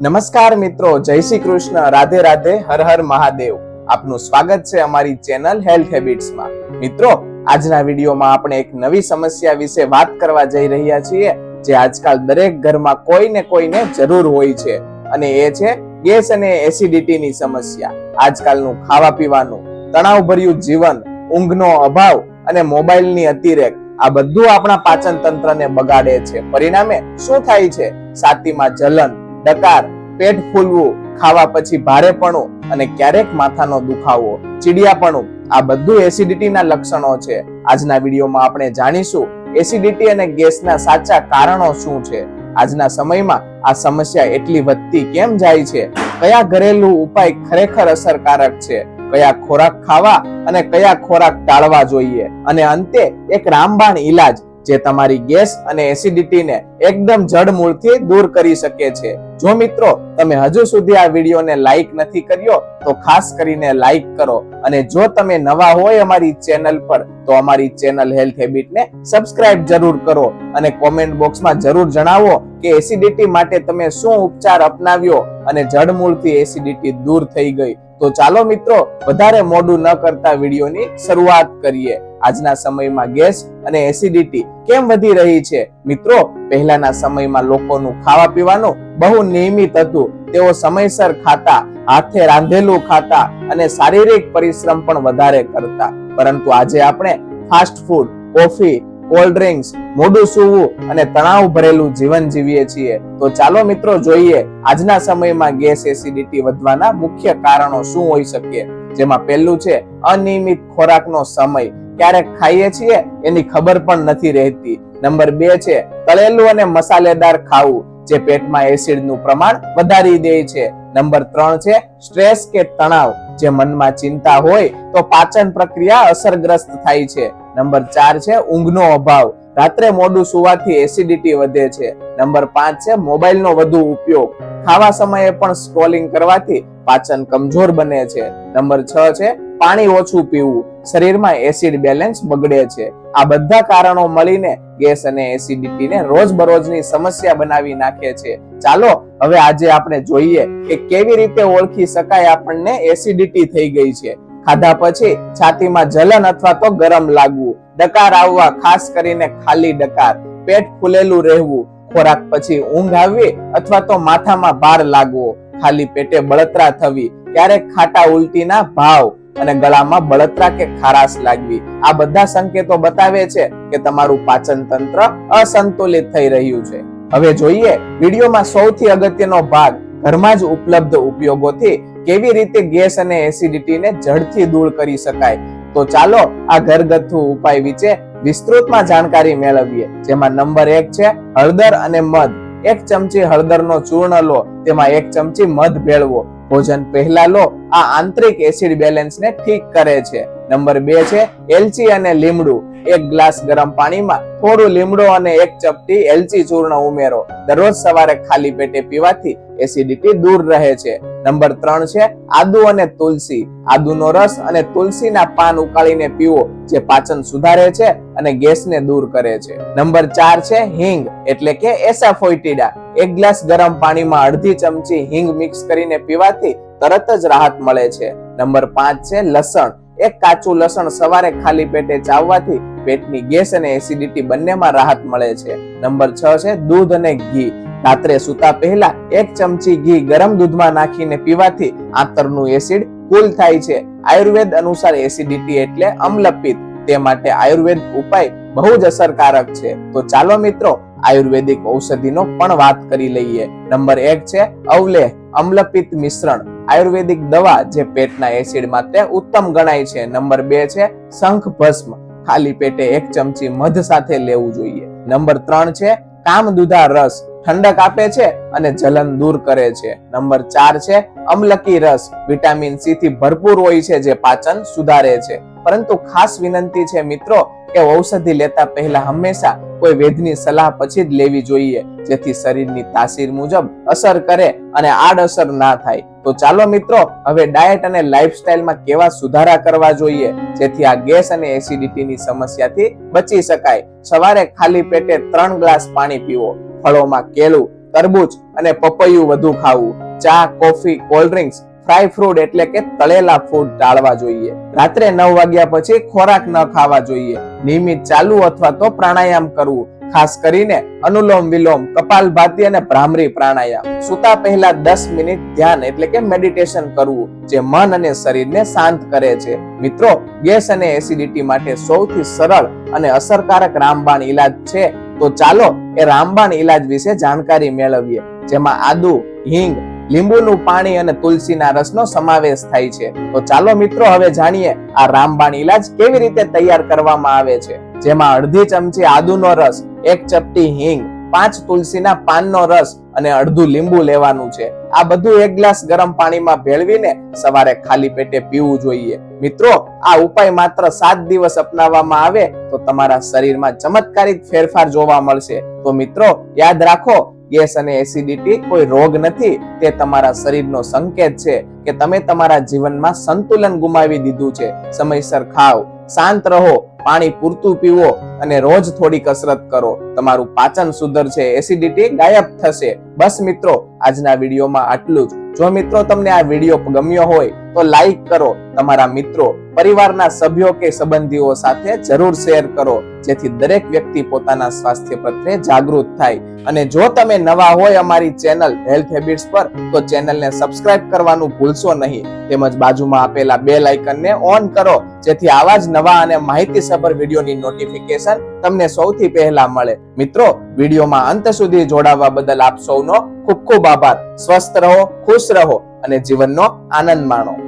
નમસ્કાર મિત્રો, જય શ્રી કૃષ્ણ. રાધે રાધે, હર હર મહાદેવ. આપનું સ્વાગત છે અમારી ચેનલ હેલ્થ હેબિટ્સમાં. મિત્રો, આજના વિડીયોમાં આપણે એક નવી સમસ્યા વિશે વાત કરવા જઈ રહ્યા છીએ, જે આજકાલ દરેક ઘરમાં કોઈને કોઈને જરૂર હોય છે. અને એ છે ગેસ અને એસિડિટીની સમસ્યા. આજકાલનું ખાવા પીવાનું, તણાવભર્યું જીવન, ઊંઘનો અભાવ અને મોબાઈલની અતિરેક, આ બધું આપણા પાચન તંત્રને બગાડે છે. પરિણામે શું થાય છે? છાતીમાં જલન ડકાર, પેટ ફૂલવું, ખાવા પછી ભારેપણું અને ક્યારેક માથાનો દુખાવો, ચીડિયાપણું, આ બધું એસિડિટીના લક્ષણો છે. આજના વિડીયોમાં આપણે જાણીશું એસિડિટી અને ગેસના સાચા કારણો શું છે. આજના સમયમાં આ સમસ્યા એટલી વધતી કેમ જાય છે? કયા ઘરેલું ઉપાય ખરેખર અસરકારક છે? કયા ખોરાક ખાવા અને કયા ખોરાક ટાળવા જોઈએ? અને અંતે એક રામબાણ ઈલાજ જે તમારી ગેસ અને એસિડિટીને એકદમ જડમૂળથી દૂર કરી શકે છે. જો મિત્રો, તમે હજુ સુધી આ વિડીયોને લાઈક નથી કર્યો, તો ખાસ કરીને લાઈક કરો. અને જો તમે નવા હોય અમારી ચેનલ પર, તો અમારી ચેનલ હેલ્થ હેબિટને સબસ્ક્રાઇબ જરૂર કરો. અને કોમેન્ટ બોક્સમાં જરૂર જણાવો કે એસિડિટી માટે તમે શું ઉપચાર અપનાવ્યો અને જડમૂળથી એસિડિટી દૂર થઈ ગઈ. તો ચાલો મિત્રો, વધારે મોડું ન કરતા વિડીયોની શરૂઆત કરીએ. આજના સમયમાં ગેસ અને એસિડિટી કેમ વધી રહી છે? મિત્રો, પહેલાના સમયમાં લોકોનું ખાવા પીવાનું બહુ નિયમિત હતું. તેઓ સમયસર ખાતા, હાથે રાંધેલું ખાતા અને શારીરિક પરિશ્રમ પણ વધારે કરતા. પરંતુ આજે આપણે fast food, coffee, cold drinks મોડું સૂવું અને તણાવ ભરેલું જીવન જીવીએ છીએ. તો ચાલો મિત્રો જોઈએ આજના સમયમાં ગેસ એસિડિટી વધવાના મુખ્ય કારણો શું હોઈ શકે? જેમાં પહેલું છે અનિયમિત ખોરાકનો સમય. ક્યારેક ખાઈએ છીએ, એની ખબર પણ નથી રહેતી. નંબર બે છે, તળેલું અને મસાલેદાર ખાવું, જે પેટમાં એસિડનું પ્રમાણ વધારી દે છે. નંબર ત્રણ છે, સ્ટ્રેસ કે તણાવ, જે મનમાં ચિંતા હોય તો પાચન પ્રક્રિયા અસરગ્રસ્ત થાય છે. નંબર ચાર છે, ઊંઘનો અભાવ, રાત્રે મોડું સુવાથી એસિડિટી વધે છે. નંબર પાંચ છે, મોબાઈલનો વધુ ઉપયોગ, ખાવા સમયે પણ સ્ક્રોલિંગ કરવાથી પાચન કમજોર બને છે. નંબર છ છે, પાણી ઓછું પીવું શરીરમાં એસિડ બેલેન્સ બગડે છે. આ બધા કારણો મળીને ગેસ અને એસિડિટીને રોજબરોજની સમસ્યા બનાવી નાખે છે. ચાલો, હવે આજે આપણે જોઈએ કે કેવી રીતે ઓળખી શકાય આપણને એસિડિટી થઈ ગઈ છે. ખાધા પછી છાતીમાં જલન અથવા તો ગરમ લાગવું, ડકાર આવવા, ખાસ કરીને ખાલી ડકાર, પેટ ફૂલેલું રહેવું, ખોરાક પછી ઊંઘ આવવી અથવા તો માથામાં ભાર લાગવો, ખાલી પેટે બળતરા થવી, ક્યારેક ખાટા ઉલટીના ભાવ અને ગળામાં બળતરા કે ખારાશ લાગવી. આ બધા સંકેતો બતાવે છે કે તમારું પાચન તંત્ર અસંતુલિત થઈ રહ્યું છે. હવે જોઈએ વિડીયોમાં સૌથી અગત્યનો ભાગ, ઘરમાં જ ઉપલબ્ધ ઉપયોગોથી કેવી રીતે ગેસ અને એસિડિટીને જડથી દૂર કરી શકાય. તો ચાલો આ ઘરગથ્થુ ઉપાય વિશે વિસ્તૃતમાં જાણકારી મેળવીએ. જેમાં નંબર એક છે હળદર અને મધ. એક ચમચી હળદરનો ચૂર્ણ લો. તેમાં એક ચમચી મધ ભેળવો. ભોજન પહેલા લો, આ આંતરિક એસિડ બેલેન્સને ઠીક કરે છે. નંબર બે છે, એલચી અને લીમડું. એક ગ્લાસ ગરમ પાણીમાં થોડું લીમડો અને એક ચપટી એલચી ચૂર્ણ ઉમેરો. દરરોજ સવારે ખાલી પેટે પીવાથી એસિડિટી દૂર રહે છે. નંબર ત્રણ છે, આદુ અને તુલસી. આદુનો રસ અને તુલસીના પાન ઉકાળીને પીવો, જે પાચન સુધારે છે અને ગેસને દૂર કરે છે. નંબર ચાર છે, હિંગ, એટલે કે એસાફોઇટીડા એક ગ્લાસ ગરમ પાણીમાં અડધી ચમચી હિંગ મિક્સ કરીને પીવાથી તરત જ રાહત મળે છે. નંબર પાંચ છે, લસણ. એક કાચું લસણ સવારે ખાલી પેટે ચાવવાથી પેટની ગેસ અને એસિડિટી બંનેમાં રાહત મળે છે. નંબર છ છે દૂધ અને ઘી. રાત્રે સૂતા પહેલા એક ચમચી ઘી ગરમ દૂધમાં નાખીને પીવાથી આંતરનું એસિડ કુલ થાય છે. આયુર્વેદ અનુસાર એસિડિટી એટલે અમલપિત. તે માટે આયુર્વેદ ઉપાય બહુ જ અસરકારક છે. તો ચાલો મિત્રો આયુર્વેદિક ઔષધિનો પણ વાત કરી લઈએ. નંબર એક છે અવલેહ, અમ્લપિત મિશ્રણ. આયુર્વેદિક દવા જે પેટના એસિડ માટે ઉત્તમ ગણાય છે. નંબર બે છે શંખ ભસ્મ. ખાલી પેટે એક ચમચી મધ સાથે લેવું જોઈએ. નંબર ત્રણ છે કામદુધા રસ. ઠંડક આપે છે અને જલન દૂર કરે છે. નંબર ચાર છે, અમલકી રસ. વિટામિન સી થી ભરપૂર હોય છે જે પાચન સુધારે છે. પરંતુ ખાસ વિનંતી છે મિત્રો કે ઔષધિ લેતા પહેલા હંમેશા કોઈ વેદની સલાહ પછી જ લેવી જોઈએ, જેથી શરીરની તાસીર મુજબ અસર કરે અને આડઅસર ના થાય. તો ચાલો મિત્રો, હવે ડાયટ અને લાઇફસ્ટાઇલમાં કેવા સુધારા કરવા જોઈએ, જેથી આ ગેસ અને એસિડિટીની સમસ્યાથી બચી શકાય. સવારે ખાલી પેટે ત્રણ ગ્લાસ પાણી પીવો. ફળોમાં કેળું તરબૂચ અને પપૈયું વધુ ખાવું. ચા, coffee, cold drinks, fry fruit એટલે કે તળેલા ફૂડ ટાળવા જોઈએ. રાત્રે નવ વાગ્યા પછી ખોરાક ન ખાવા જોઈએ. નિયમિત ચાલુ અથવા તો પ્રાણાયામ કરવું. ખાસ કરીને અનુલોમ વિલોમ કપાલભાતી અને ભ્રામરી પ્રાણાયામ. સૂતા પહેલા દસ મિનિટ ધ્યાન એટલે કે મેડિટેશન કરવું, જે મન અને શરીરને શાંત કરે છે. મિત્રો, ગેસ અને એસિડિટી માટે સૌથી સરળ અને અસરકારક રામબાણ ઈલાજ છે તો ચાલો એ રામબાણ ઈલાજ વિશે જાણકારી મેળવીએ, જેમાં આદુ, હિંગ, લીંબુનું પાણી અને તુલસીના રસનો સમાવેશ થાય છે. તો ચાલો મિત્રો, હવે જાણીએ આ રામબાણ ઈલાજ કેવી રીતે તૈયાર કરવામાં આવે છે. જેમાં અડધી ચમચી આદુનો રસ, એક ચપટી હિંગ પાંચ તુલસીના પાનનો રસ અને અડધું લીંબુ લેવાનું છે. આ બધું એક ગ્લાસ ગરમ પાણીમાં ભેળવીને સવારે ખાલી પેટે પીવું જોઈએ. મિત્રો, આ ઉપાય માત્ર સાત દિવસ અપનાવવામાં આવે તો તમારા શરીરમાં ચમત્કારિક ફેરફાર જોવા મળશે. તો મિત્રો, યાદ રાખો, ગેસ અને એસિડિટી કોઈ રોગ નથી. તે તમારા શરીરનો સંકેત છે કે તમે તમારા જીવનમાં સંતુલન ગુમાવી દીધું છે. સમયસર ખાવ શાંત રહો, પાણી પૂરતું પીવો અને રોજ થોડી કસરત કરો. તમારું પાચન સુધરશે એસિડિટી ગાયબ થશે. બસ મિત્રો, આજના વિડીયોમાં આટલું જ. જો મિત્રો તમને આ વીડિયો ગમ્યો હોય, તો લાઈક કરો. તમારા મિત્રો, પરિવારના સભ્યો કે સંબંધીઓ સાથે જરૂર શેર કરો, જેથી દરેક વ્યક્તિ પોતાના સ્વાસ્થ્ય પ્રત્યે જાગૃત થાય. અને જો તમે નવા હોય અમારી ચેનલ હેલ્થ હેબિટ્સ પર, તો ચેનલને સબસ્ક્રાઇબ કરવાનું ભૂલશો નહીં. તેમજ બાજુમાં આપેલા બેલ આઇકનને ઓન કરો, જેથી આવા જ નવા અને માહિતીસભર વિડીયોની નોટિફિકેશન તમને સૌથી પહેલા મળે. મિત્રો વિડીયોમાં અંત સુધી જોડાવા બદલ આપ સૌનો ખૂબ ખૂબ આભાર. સ્વસ્થ રહો, ખુશ રહો અને જીવનનો આનંદ માણો.